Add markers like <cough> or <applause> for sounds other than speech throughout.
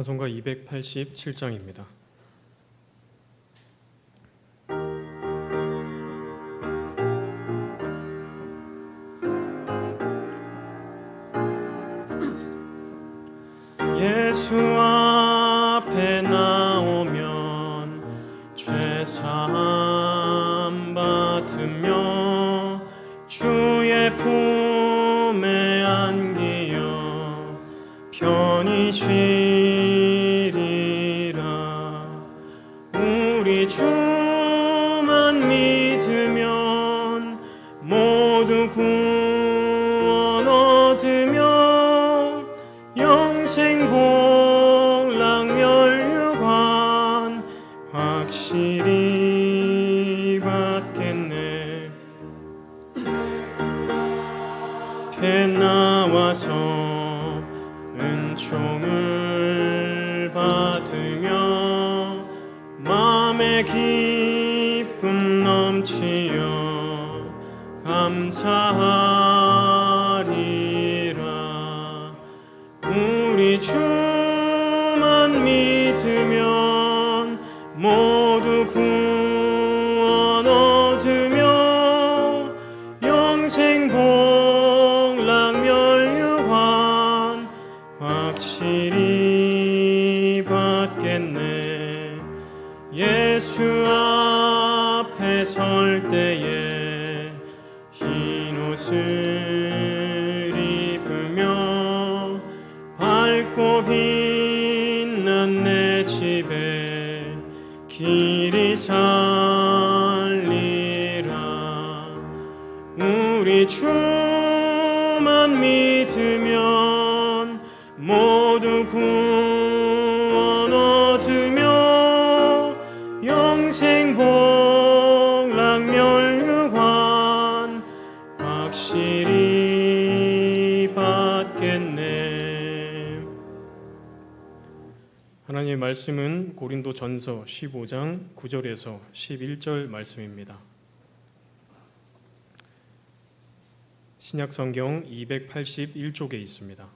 찬송가 287장입니다. 배 나와서 은총을 받으며 마음의 기 빛난 내 집에 길이 살리라 말씀은 고린도 전서 15장 9절에서 11절 말씀입니다. 신약 성경 281쪽에 있습니다.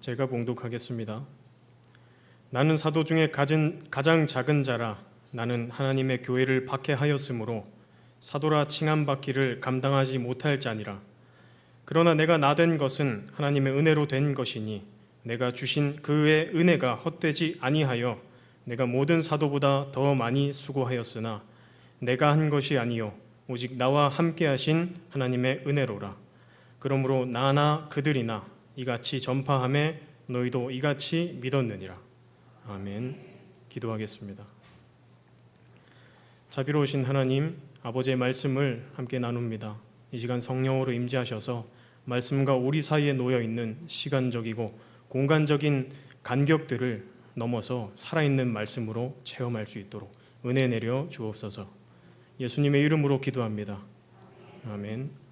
제가 봉독하겠습니다. 나는 사도 중에 가진, 가장 작은 자라 나는 하나님의 교회를 박해하였으므로 사도라 칭함받기를 감당하지 못할 자니라. 그러나 내가 나된 것은 하나님의 은혜로 된 것이니 내가 주신 그의 은혜가 헛되지 아니하여 내가 모든 사도보다 더 많이 수고하였으나 내가 한 것이 아니요 오직 나와 함께 하신 하나님의 은혜로라. 그러므로 나나 그들이나 이같이 전파함에 너희도 이같이 믿었느니라. 아멘. 기도하겠습니다. 자비로우신 하나님, 아버지의 말씀을 함께 나눕니다. 이 시간 성령으로 임재하셔서 말씀과 우리 사이에 놓여 있는 시간적이고 공간적인 간격들을 넘어서 살아있는 말씀으로 체험할 수 있도록 은혜 내려 주옵소서. 예수님의 이름으로 기도합니다. 아멘.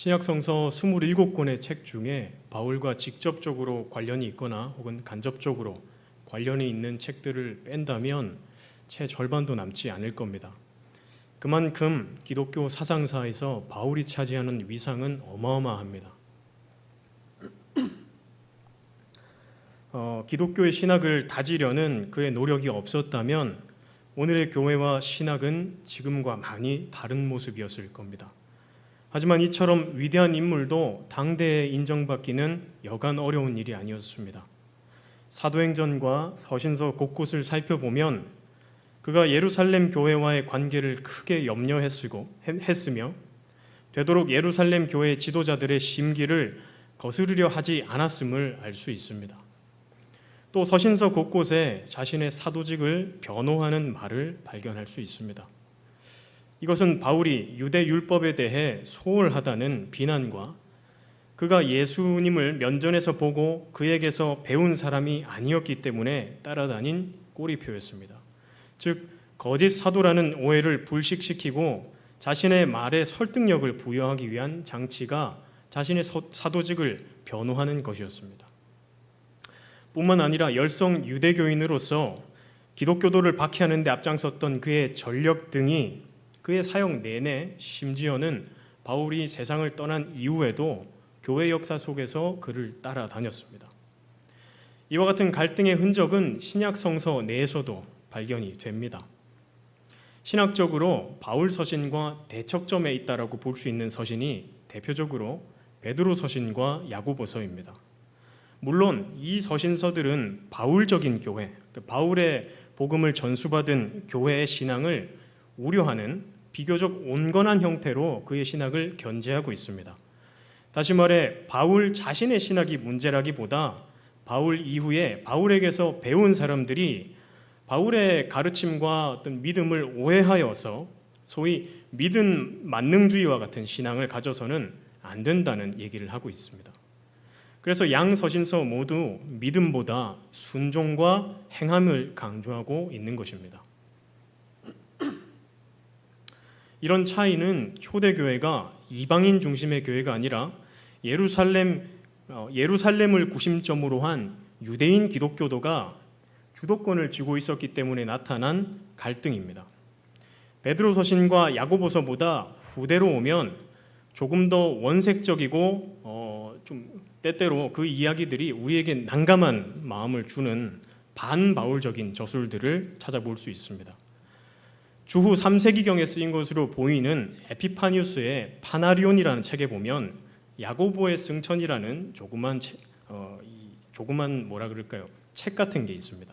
신약성서 27권의 책 중에 바울과 직접적으로 관련이 있거나 혹은 간접적으로 관련이 있는 책들을 뺀다면 채 절반도 남지 않을 겁니다. 그만큼 기독교 사상사에서 바울이 차지하는 위상은 어마어마합니다. <clears throat> 어, 기독교의 신학을 다지려는 그의 노력이 없었다면 오늘의 교회와 신학은 지금과 많이 다른 모습이었을 겁니다. 하지만 이처럼 위대한 인물도 당대에 인정받기는 여간 어려운 일이 아니었습니다. 사도행전과 서신서 곳곳을 살펴보면 그가 예루살렘 교회와의 관계를 크게 염려했으고 했으며 되도록 예루살렘 교회 지도자들의 심기를 거스르려 하지 않았음을 알 수 있습니다. 또 서신서 곳곳에 자신의 사도직을 변호하는 말을 발견할 수 있습니다. 이것은 바울이 유대 율법에 대해 소홀하다는 비난과 그가 예수님을 면전에서 보고 그에게서 배운 사람이 아니었기 때문에 따라다닌 꼬리표였습니다. 즉 거짓 사도라는 오해를 불식시키고 자신의 말에 설득력을 부여하기 위한 장치가 자신의 사도직을 변호하는 것이었습니다. 뿐만 아니라 열성 유대교인으로서 기독교도를 박해하는 데 앞장섰던 그의 전력 등이 그의 사역 내내 심지어는 바울이 세상을 떠난 이후에도 교회 역사 속에서 그를 따라다녔습니다. 이와 같은 갈등의 흔적은 신약 성서 내에서도 발견이 됩니다. 신학적으로 바울 서신과 대척점에 있다라고 볼 수 있는 서신이 대표적으로 베드로 서신과 야고보서입니다. 물론 이 서신서들은 바울적인 교회, 그 바울의 복음을 전수받은 교회의 신앙을 우려하는 비교적 온건한 형태로 그의 신학을 견제하고 있습니다. 다시 말해 바울 자신의 신학이 문제라기보다 바울 이후에 바울에게서 배운 사람들이 바울의 가르침과 어떤 믿음을 오해하여서 소위 믿음 만능주의와 같은 신앙을 가져서는 안 된다는 얘기를 하고 있습니다. 그래서 양 서신서 모두 믿음보다 순종과 행함을 강조하고 있는 것입니다. 이런 차이는 초대 교회가 이방인 중심의 교회가 아니라 예루살렘 어, 예루살렘을 구심점으로 한 유대인 기독교도가 주도권을 쥐고 있었기 때문에 나타난 갈등입니다. 베드로 서신과 야고보서보다 후대로 오면 조금 더 원색적이고 어, 좀 때때로 그 이야기들이 우리에게 난감한 마음을 주는 반바울적인 저술들을 찾아볼 수 있습니다. 주후 3세기경에 쓰인 것으로 보이는 에피파니우스의 파나리온이라는 책에 보면 야고보의 승천이라는 조그만 책, 어, 이 조그만 뭐라 그럴까요? 책 같은 게 있습니다.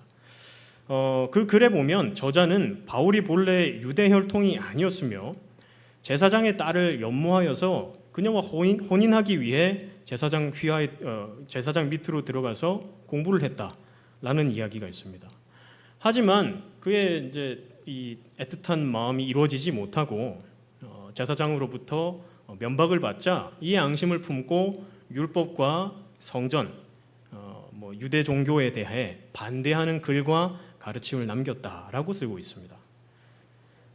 어, 그 글에 보면 저자는 바울이 본래 유대 혈통이 아니었으며 제사장의 딸을 연모하여서 그녀와 혼인, 혼인하기 위해 제사장 휘하에 어, 제사장 밑으로 들어가서 공부를 했다라는 이야기가 있습니다. 하지만 그의 이제 이 애틋한 마음이 이루어지지 못하고 어, 제사장으로부터 면박을 받자 이 양심을 품고 율법과 성전, 어, 뭐 유대 종교에 대해 반대하는 글과 가르침을 남겼다라고 쓰고 있습니다.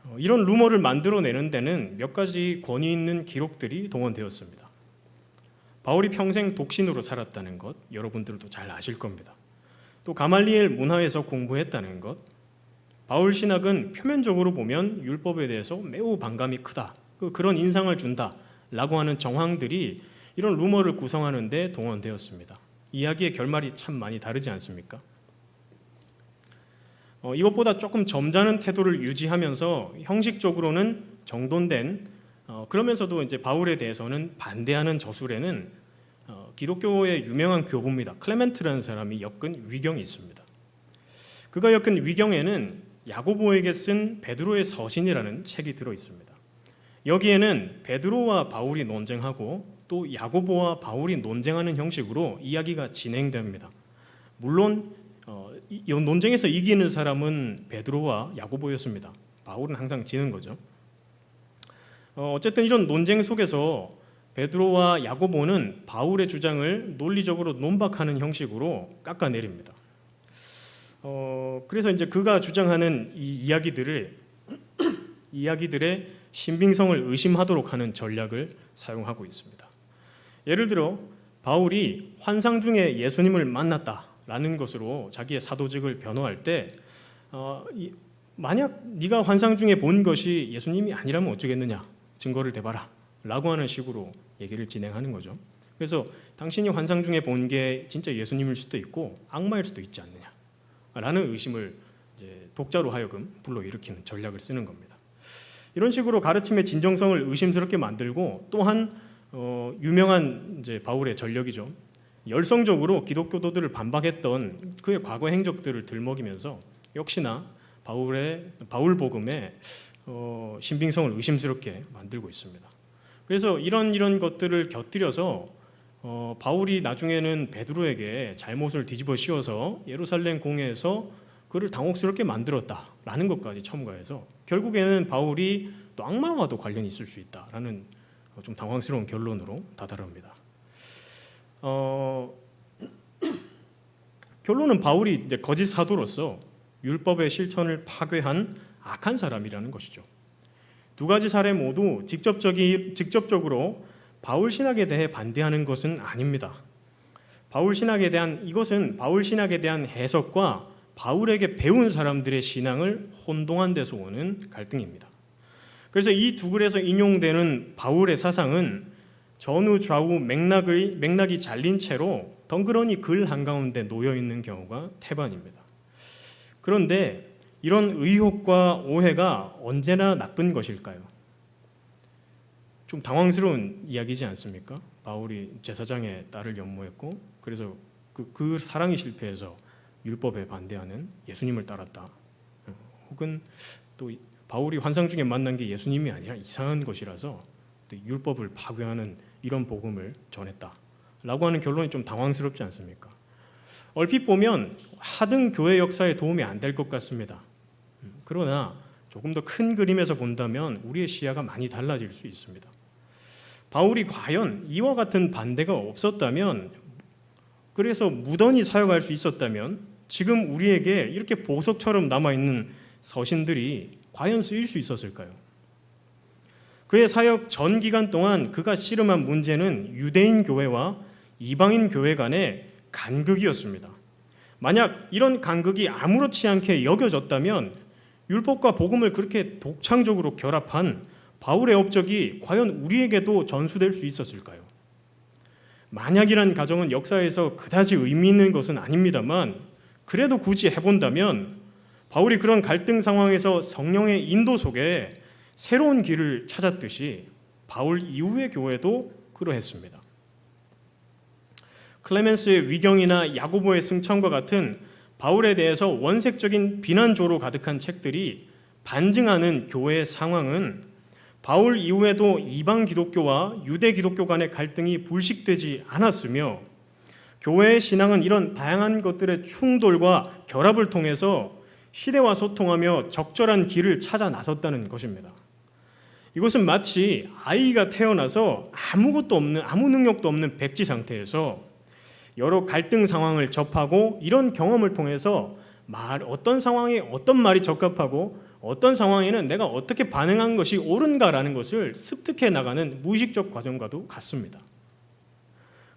어, 이런 루머를 만들어내는 데는 몇 가지 권위 있는 기록들이 동원되었습니다. 바울이 평생 독신으로 살았다는 것 여러분들도 잘 아실 겁니다. 또 가말리엘 문화에서 공부했다는 것, 바울 신학은 표면적으로 보면 율법에 대해서 매우 반감이 크다. 그 그런 인상을 준다라고 하는 정황들이 이런 루머를 구성하는데 동원되었습니다. 이야기의 결말이 참 많이 다르지 않습니까? 어, 이것보다 조금 점잖은 태도를 유지하면서 형식적으로는 정돈된 어, 그러면서도 이제 바울에 대해서는 반대하는 저술에는 어, 기독교의 유명한 교부입니다. 클레멘트라는 사람이 엮은 위경이 있습니다. 그가 엮은 위경에는 야고보에게 쓴 베드로의 서신이라는 책이 들어 있습니다. 여기에는 베드로와 바울이 논쟁하고 또 야고보와 바울이 논쟁하는 형식으로 이야기가 진행됩니다. 물론 어, 이 논쟁에서 이기는 사람은 베드로와 야고보였습니다. 바울은 항상 지는 거죠. 어, 어쨌든 이런 논쟁 속에서 베드로와 야고보는 바울의 주장을 논리적으로 논박하는 형식으로 깎아내립니다. 어, 그래서 이제 그가 주장하는 이 이야기들을 <clears throat> 이야기들의 신빙성을 의심하도록 하는 전략을 사용하고 있습니다. 예를 들어 바울이 환상 중에 예수님을 만났다라는 것으로 자기의 사도직을 변호할 때 어, 이, 만약 네가 환상 중에 본 것이 예수님이 아니라면 어쩌겠느냐 증거를 대봐라 라고 하는 식으로 얘기를 진행하는 거죠. 그래서 당신이 환상 중에 본 게 진짜 예수님일 수도 있고 악마일 수도 있지 않느냐 라는 의심을 독자로 하여금 불러일으키는 전략을 쓰는 겁니다. 이런 식으로 가르침의 진정성을 의심스럽게 만들고 또한 어, 유명한 이제 바울의 전력이죠. 열성적으로 기독교도들을 반박했던 그의 과거 행적들을 들먹이면서 역시나 바울의 바울 복음의 어, 신빙성을 의심스럽게 만들고 있습니다. 그래서 이런 이런 것들을 곁들여서 어, 바울이 나중에는 베드로에게 잘못을 뒤집어 씌워서 예루살렘 공회에서 그를 당혹스럽게 만들었다라는 것까지 첨가해서 결국에는 바울이 또 악마와도 관련이 있을 수 있다라는 어, 좀 당황스러운 결론으로 다다릅니다. 어, <clears throat> 결론은 바울이 이제 거짓 사도로서 율법의 실천을 파괴한 악한 사람이라는 것이죠. 두 가지 사례 모두 직접적이, 직접적으로 바울 신학에 대해 반대하는 것은 아닙니다. 바울 신학에 대한 이것은 바울 신학에 대한 해석과 바울에게 배운 사람들의 신앙을 혼동한 데서 오는 갈등입니다. 그래서 이 두 글에서 인용되는 바울의 사상은 전후 좌우 맥락의 맥락이 잘린 채로 덩그러니 글 한가운데 놓여 있는 경우가 태반입니다. 그런데 이런 의혹과 오해가 언제나 나쁜 것일까요? 좀 당황스러운 이야기지 않습니까? 바울이 제사장의 딸을 연모했고 그래서 그, 그 사랑이 실패해서 율법에 반대하는 예수님을 따랐다. 혹은 또 바울이 환상 중에 만난 게 예수님이 아니라 이상한 것이라서 또 율법을 파괴하는 이런 복음을 전했다. 라고 하는 결론이 좀 당황스럽지 않습니까? 얼핏 보면 하등 교회 역사에 도움이 안 될 것 같습니다. 그러나 조금 더 큰 그림에서 본다면 우리의 시야가 많이 달라질 수 있습니다. 바울이 과연 이와 같은 반대가 없었다면 그래서 무던히 사역할 수 있었다면 지금 우리에게 이렇게 보석처럼 남아 있는 서신들이 과연 쓰일 수 있었을까요? 그의 사역 전 기간 동안 그가 씨름한 문제는 유대인 교회와 이방인 교회 간의 간극이었습니다. 만약 이런 간극이 아무렇지 않게 여겨졌다면 율법과 복음을 그렇게 독창적으로 결합한 바울의 업적이 과연 우리에게도 전수될 수 있었을까요? 만약이란 가정은 역사에서 그다지 의미 있는 것은 아닙니다만 그래도 굳이 해본다면 바울이 그런 갈등 상황에서 성령의 인도 속에 새로운 길을 찾았듯이 바울 이후의 교회도 그러했습니다. 클레멘스의 위경이나 야고보의 승천과 같은 바울에 대해서 원색적인 비난조로 가득한 책들이 반증하는 교회의 상황은 바울 이후에도 이방 기독교와 유대 기독교 간의 갈등이 불식되지 않았으며 교회의 신앙은 이런 다양한 것들의 충돌과 결합을 통해서 시대와 소통하며 적절한 길을 찾아 나섰다는 것입니다. 이것은 마치 아이가 태어나서 아무것도 없는 아무 능력도 없는 백지 상태에서 여러 갈등 상황을 접하고 이런 경험을 통해서 말 어떤 상황에 어떤 말이 적합하고 어떤 상황에는 내가 어떻게 반응한 것이 옳은가라는 것을 습득해 나가는 무의식적 과정과도 같습니다.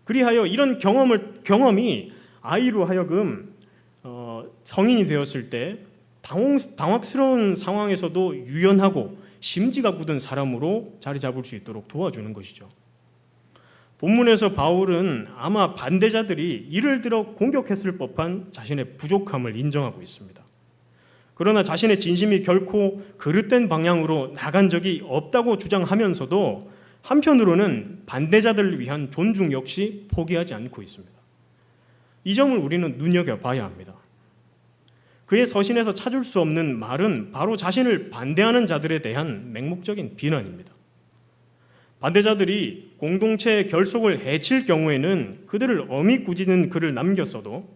그리하여 이런 경험을 경험이 아이로 하여금 어, 성인이 되었을 때 당황, 당황스러운 상황에서도 유연하고 심지가 굳은 사람으로 자리 잡을 수 있도록 도와주는 것이죠. 본문에서 바울은 아마 반대자들이 이를 들어 공격했을 법한 자신의 부족함을 인정하고 있습니다. 그러나 자신의 진심이 결코 그릇된 방향으로 나간 적이 없다고 주장하면서도 한편으로는 반대자들을 위한 존중 역시 포기하지 않고 있습니다. 이 점을 우리는 눈여겨봐야 합니다. 그의 서신에서 찾을 수 없는 말은 바로 자신을 반대하는 자들에 대한 맹목적인 비난입니다. 반대자들이 공동체의 결속을 해칠 경우에는 그들을 어미 꾸짖는 글을 남겼어도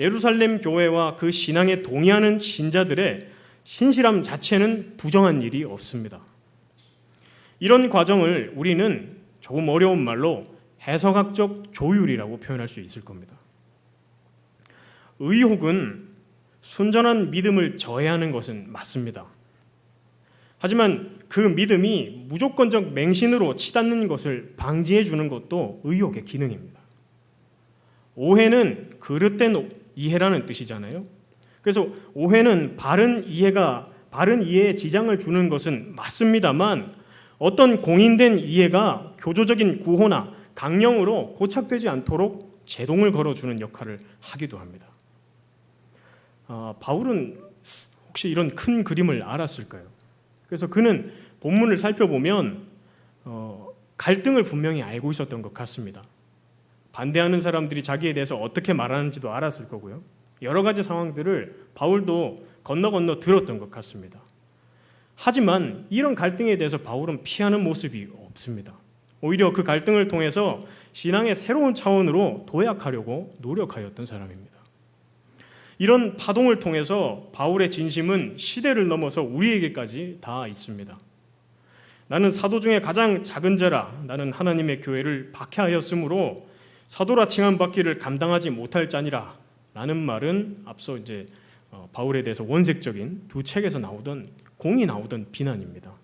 예루살렘 교회와 그 신앙에 동의하는 신자들의 신실함 자체는 부정한 일이 없습니다. 이런 과정을 우리는 조금 어려운 말로 해석학적 조율이라고 표현할 수 있을 겁니다. 의혹은 순전한 믿음을 저해하는 것은 맞습니다. 하지만 그 믿음이 무조건적 맹신으로 치닫는 것을 방지해 주는 것도 의혹의 기능입니다. 오해는 그릇된 이해라는 뜻이잖아요. 그래서 오해는 바른 이해가 바른 이해에 지장을 주는 것은 맞습니다만 어떤 공인된 이해가 교조적인 구호나 강령으로 고착되지 않도록 제동을 걸어주는 역할을 하기도 합니다. 아, 바울은 혹시 이런 큰 그림을 알았을까요? 그래서 그는 본문을 살펴보면 어, 갈등을 분명히 알고 있었던 것 같습니다. 반대하는 사람들이 자기에 대해서 어떻게 말하는지도 알았을 거고요. 여러 가지 상황들을 바울도 건너 건너 들었던 것 같습니다. 하지만 이런 갈등에 대해서 바울은 피하는 모습이 없습니다. 오히려 그 갈등을 통해서 신앙의 새로운 차원으로 도약하려고 노력하였던 사람입니다. 이런 파동을 통해서 바울의 진심은 시대를 넘어서 우리에게까지 닿아 있습니다. 나는 사도 중에 가장 작은 자라 나는 하나님의 교회를 박해하였으므로 사도라 칭함 받기를 감당하지 못할 자니라 라는 말은 앞서 이제 어, 바울에 대해서 원색적인 두 책에서 나오던 공이 나오던 비난입니다.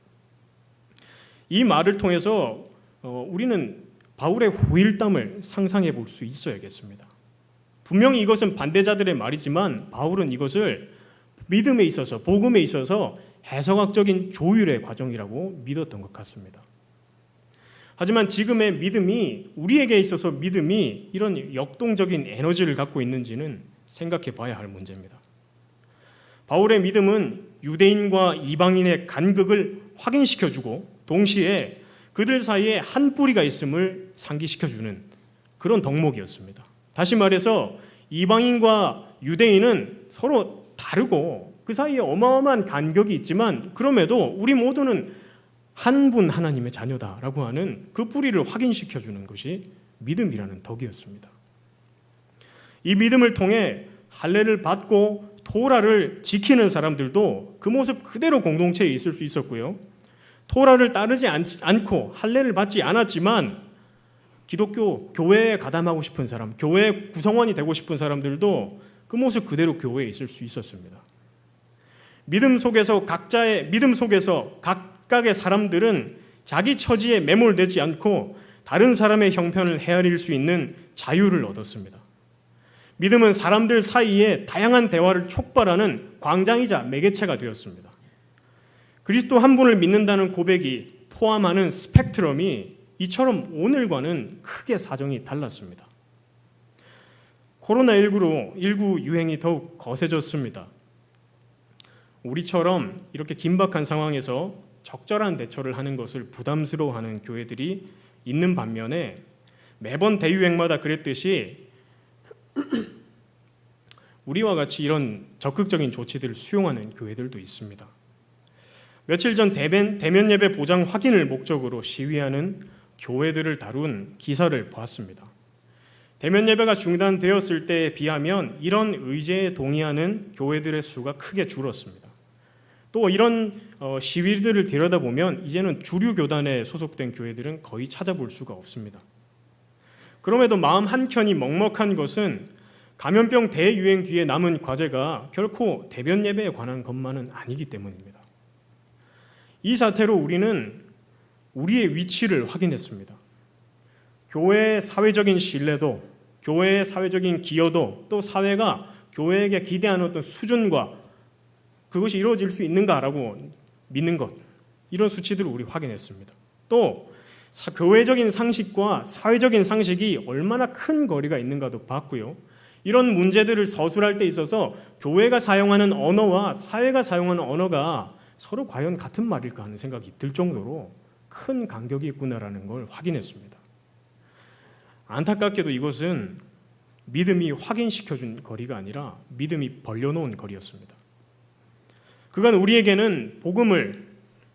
이 말을 통해서 어, 우리는 바울의 후일담을 상상해 볼 수 있어야겠습니다. 분명히 이것은 반대자들의 말이지만 바울은 이것을 믿음에 있어서 복음에 있어서 해석학적인 조율의 과정이라고 믿었던 것 같습니다. 하지만 지금의 믿음이 우리에게 있어서 믿음이 이런 역동적인 에너지를 갖고 있는지는 생각해 봐야 할 문제입니다. 바울의 믿음은 유대인과 이방인의 간극을 확인시켜 주고 동시에 그들 사이에 한 뿌리가 있음을 상기시켜 주는 그런 덕목이었습니다. 다시 말해서 이방인과 유대인은 서로 다르고 그 사이에 어마어마한 간격이 있지만 그럼에도 우리 모두는 한 분 하나님의 자녀다라고 하는 그 뿌리를 확인시켜 주는 것이 믿음이라는 덕이었습니다. 이 믿음을 통해 할례를 받고 토라를 지키는 사람들도 그 모습 그대로 공동체에 있을 수 있었고요. 토라를 따르지 않, 않고 할례를 받지 않았지만 기독교 교회에 가담하고 싶은 사람, 교회 구성원이 되고 싶은 사람들도 그 모습 그대로 교회에 있을 수 있었습니다. 믿음 속에서 각자의 믿음 속에서 각 각의 사람들은 자기 처지에 매몰되지 않고 다른 사람의 형편을 헤아릴 수 있는 자유를 얻었습니다. 믿음은 사람들 사이에 다양한 대화를 촉발하는 광장이자 매개체가 되었습니다. 그리스도 한 분을 믿는다는 고백이 포함하는 스펙트럼이 이처럼 오늘과는 크게 사정이 달랐습니다. 코로나19로 19 유행이 더욱 거세졌습니다. 우리처럼 이렇게 긴박한 상황에서 적절한 대처를 하는 것을 부담스러워하는 교회들이 있는 반면에 매번 대유행마다 그랬듯이 <clears throat> 우리와 같이 이런 적극적인 조치들을 수용하는 교회들도 있습니다. 며칠 전 대면, 대면 예배 보장 확인을 목적으로 시위하는 교회들을 다룬 기사를 보았습니다. 대면 예배가 중단되었을 때에 비하면 이런 의제에 동의하는 교회들의 수가 크게 줄었습니다. 또 이런 어, 시위들을 들여다보면 이제는 주류 교단에 소속된 교회들은 거의 찾아볼 수가 없습니다. 그럼에도 마음 한켠이 먹먹한 것은 감염병 대유행 뒤에 남은 과제가 결코 대변 예배에 관한 것만은 아니기 때문입니다. 이 사태로 우리는 우리의 위치를 확인했습니다. 교회의 사회적인 신뢰도, 교회의 사회적인 기여도, 또 사회가 교회에게 기대하는 어떤 수준과 그것이 이루어질 수 있는가라고 믿는 것, 이런 수치들을 우리 확인했습니다. 또 교회적인 상식과 사회적인 상식이 얼마나 큰 거리가 있는가도 봤고요. 이런 문제들을 서술할 때 있어서 교회가 사용하는 언어와 사회가 사용하는 언어가 서로 과연 같은 말일까 하는 생각이 들 정도로 큰 간격이 있구나라는 걸 확인했습니다. 안타깝게도 이것은 믿음이 확인시켜준 거리가 아니라 믿음이 벌려놓은 거리였습니다. 그간 우리에게는 복음을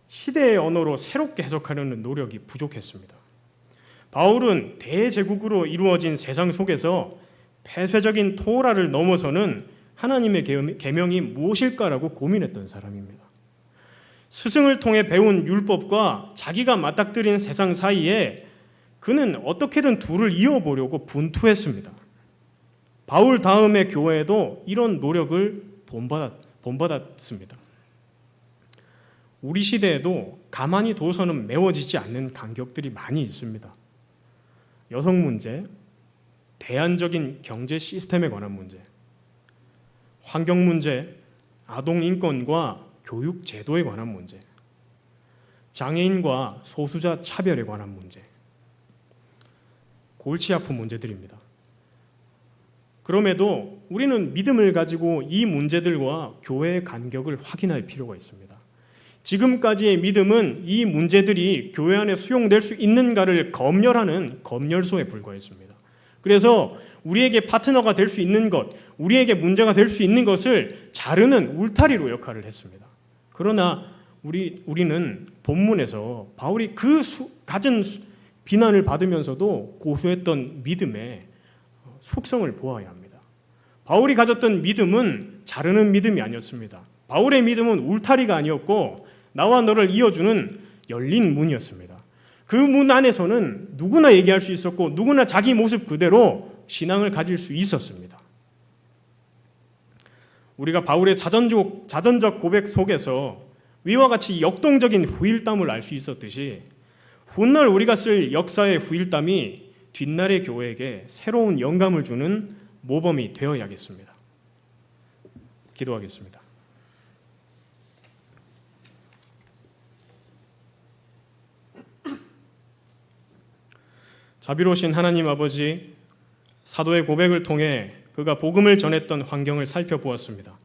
시대의 언어로 새롭게 해석하려는 노력이 부족했습니다. 바울은 대제국으로 이루어진 세상 속에서 폐쇄적인 토라를 넘어서는 하나님의 계명이 무엇일까라고 고민했던 사람입니다. 스승을 통해 배운 율법과 자기가 맞닥뜨린 세상 사이에 그는 어떻게든 둘을 이어보려고 분투했습니다. 바울 다음의 교회도 이런 노력을 본받았, 본받았습니다. 우리 시대에도 가만히 둬서는 메워지지 않는 간격들이 많이 있습니다. 여성 문제, 대안적인 경제 시스템에 관한 문제, 환경 문제, 아동 인권과 교육 제도에 관한 문제, 장애인과 소수자 차별에 관한 문제, 골치 아픈 문제들입니다. 그럼에도 우리는 믿음을 가지고 이 문제들과 교회의 간격을 확인할 필요가 있습니다. 지금까지의 믿음은 이 문제들이 교회 안에 수용될 수 있는가를 검열하는 검열소에 불과했습니다. 그래서 우리에게 파트너가 될 수 있는 것, 우리에게 문제가 될 수 있는 것을 자르는 울타리로 역할을 했습니다. 그러나 우리 우리는 본문에서 바울이 그 수, 가진 비난을 받으면서도 고수했던 믿음의 속성을 보아야 합니다. 바울이 가졌던 믿음은 자르는 믿음이 아니었습니다. 바울의 믿음은 울타리가 아니었고 나와 너를 이어주는 열린 문이었습니다. 그 문 안에서는 누구나 얘기할 수 있었고 누구나 자기 모습 그대로 신앙을 가질 수 있었습니다. 우리가 바울의 자전적, 자전적 고백 속에서 위와 같이 역동적인 후일담을 알 수 있었듯이 훗날 우리가 쓸 역사의 후일담이 뒷날의 교회에게 새로운 영감을 주는 모범이 되어야겠습니다. 기도하겠습니다. 자비로우신 하나님 아버지, 사도의 고백을 통해 그가 복음을 전했던 환경을 살펴보았습니다.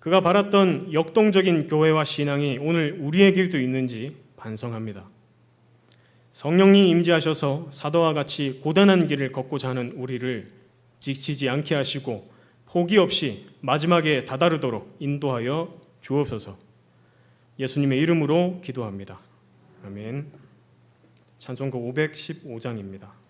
그가 바랐던 역동적인 교회와 신앙이 오늘 우리에게도 있는지 반성합니다. 성령님 임재하셔서 사도와 같이 고단한 길을 걷고자 하는 우리를 지치지 않게 하시고 포기 없이 마지막에 다다르도록 인도하여 주옵소서. 예수님의 이름으로 기도합니다. 아멘. 찬송가 515장입니다.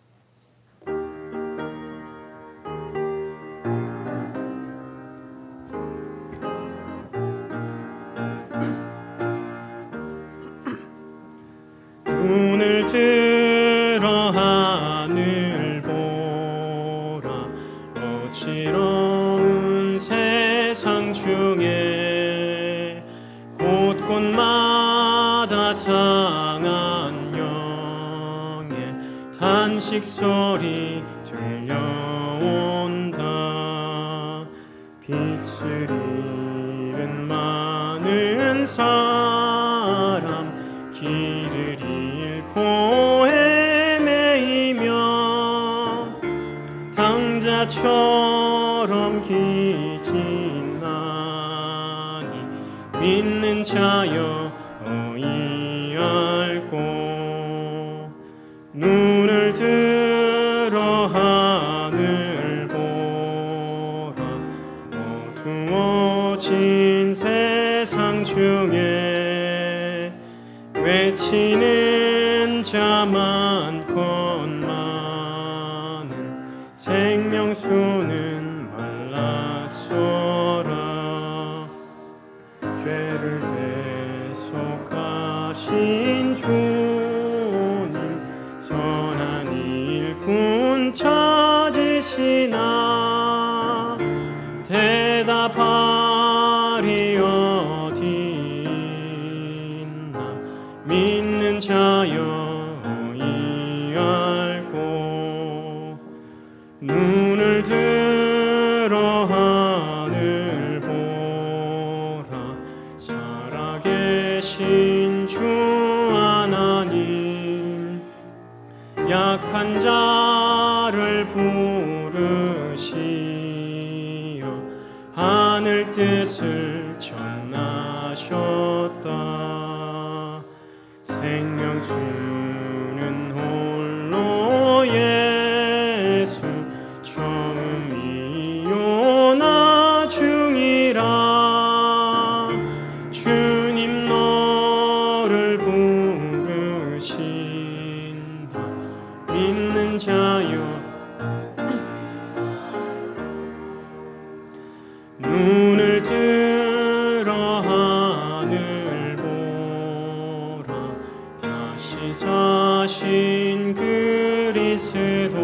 사신 그리스도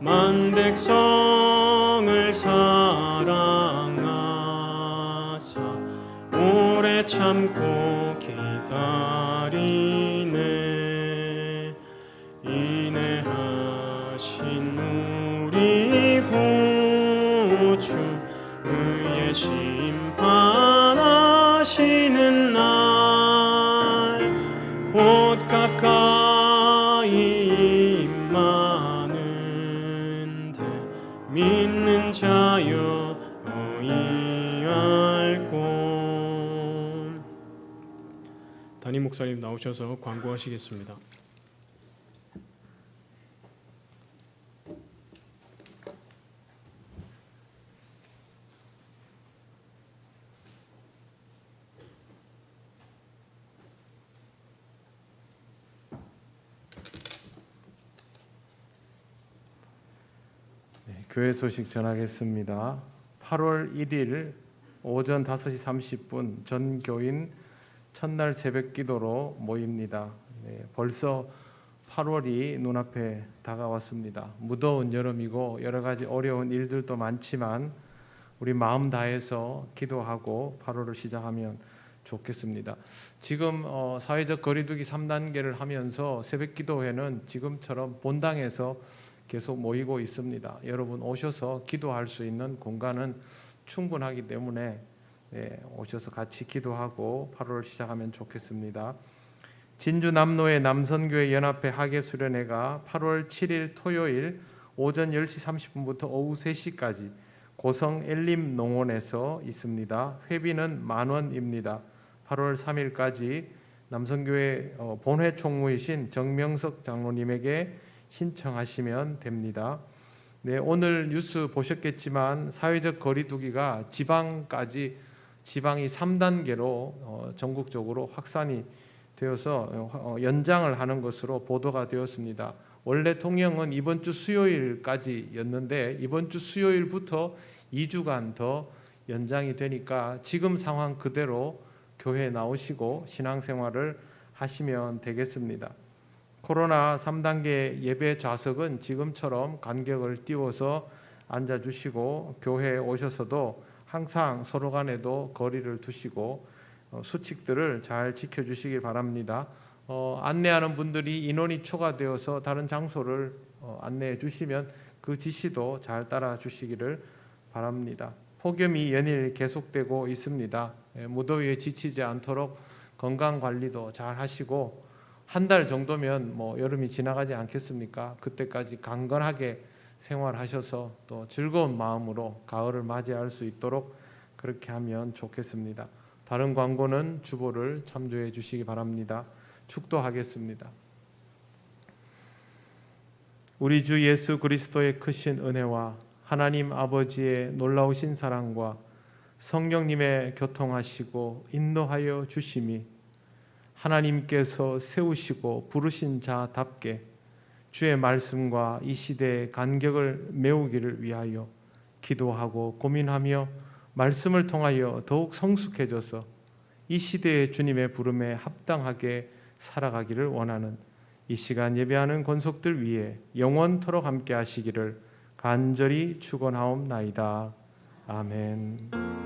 만 백성을 사랑하사 오래 참고 나오셔서 광고하시겠습니다. 네, 교회 소식 전하겠습니다. 8월 1일 오전 5시 30분 전 교인 첫날 새벽 기도로 모입니다. 네, 벌써 8월이 눈앞에 다가왔습니다. 무더운 여름이고 여러 가지 어려운 일들도 많지만 우리 마음 다해서 기도하고 8월을 시작하면 좋겠습니다. 지금 어, 사회적 거리두기 3단계를 하면서 새벽 기도회는 지금처럼 본당에서 계속 모이고 있습니다. 여러분 오셔서 기도할 수 있는 공간은 충분하기 때문에 네, 오셔서 같이 기도하고 8월 시작하면 좋겠습니다. 진주 남로의 남선교회 연합회 학예 수련회가 8월 7일 토요일 오전 10시 30분부터 오후 3시까지 고성 엘림 농원에서 있습니다. 회비는 만 원입니다. 8월 3일까지 남성교회 어, 본회 총무이신 정명석 장로님에게 신청하시면 됩니다. 네, 오늘 뉴스 보셨겠지만 사회적 거리두기가 지방까지 지방이 3단계로 어, 전국적으로 확산이 되어서 어, 연장을 하는 것으로 보도가 되었습니다. 원래 통영은 이번 주 수요일까지였는데 이번 주 수요일부터 2주간 더 연장이 되니까 지금 상황 그대로 교회에 나오시고 신앙생활을 하시면 되겠습니다. 코로나 3단계 예배 좌석은 지금처럼 간격을 띄워서 앉아 주시고 교회에 오셔서도 항상 서로 간에도 거리를 두시고 어, 수칙들을 잘 지켜 주시기 바랍니다. 어, 안내하는 분들이 인원이 초과되어서 다른 장소를 어, 안내해 주시면 그 지시도 잘 따라 주시기를 바랍니다. 폭염이 연일 계속되고 있습니다. 예, 무더위에 지치지 않도록 건강 관리도 잘 하시고 한 달 정도면 뭐 여름이 지나가지 않겠습니까? 그때까지 강건하게 생활하셔서 또 즐거운 마음으로 가을을 맞이할 수 있도록 그렇게 하면 좋겠습니다. 다른 광고는 주보를 참조해 주시기 바랍니다. 축도하겠습니다. 우리 주 예수 그리스도의 크신 은혜와 하나님 아버지의 놀라우신 사랑과 성령님의 교통하시고 인도하여 주심이 하나님께서 세우시고 부르신 자답게 주의 말씀과 이 시대의 간격을 메우기를 위하여 기도하고 고민하며 말씀을 통하여 더욱 성숙해져서 이 시대의 주님의 부름에 합당하게 살아가기를 원하는 이 시간 예배하는 권속들 위해 영원토록 함께 하시기를 간절히 축원하옵나이다. 아멘.